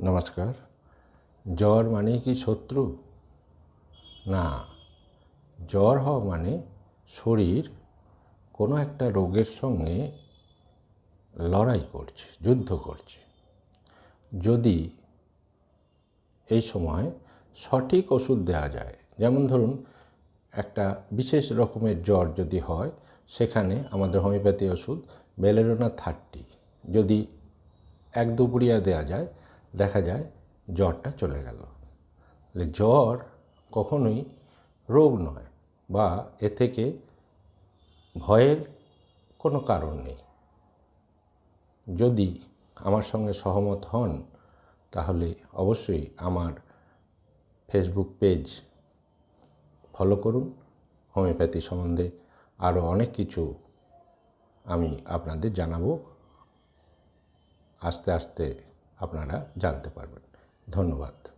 নমস্কার। জ্বর মানে কি শত্রু? না, জ্বর হওয়া মানে শরীর কোনো একটা রোগের সঙ্গে লড়াই করছে, যুদ্ধ করছে। যদি এই সময় সঠিক ওষুধ দেওয়া যায়, যেমন ধরুন একটা বিশেষ রকমের জ্বর যদি হয়, সেখানে আমাদের হোমিওপ্যাথি ওষুধ বেলেরোনা থার্টি, যদি এক দুপুরিয়া দেওয়া যায় দেখা যায় জ্বরটা চলে গেল। জ্বর কখনোই রোগ নয় বা এ থেকে ভয়ের কোনো কারণ নেই। যদি আমার সঙ্গে সহমত হন, তাহলে অবশ্যই আমার ফেসবুক পেজ ফলো করুন। হোমিওপ্যাথি সম্বন্ধে আরও অনেক কিছু আমি আপনাদের জানাব। আস্তে আস্তে আপনারা জানতে পারবেন। ধন্যবাদ।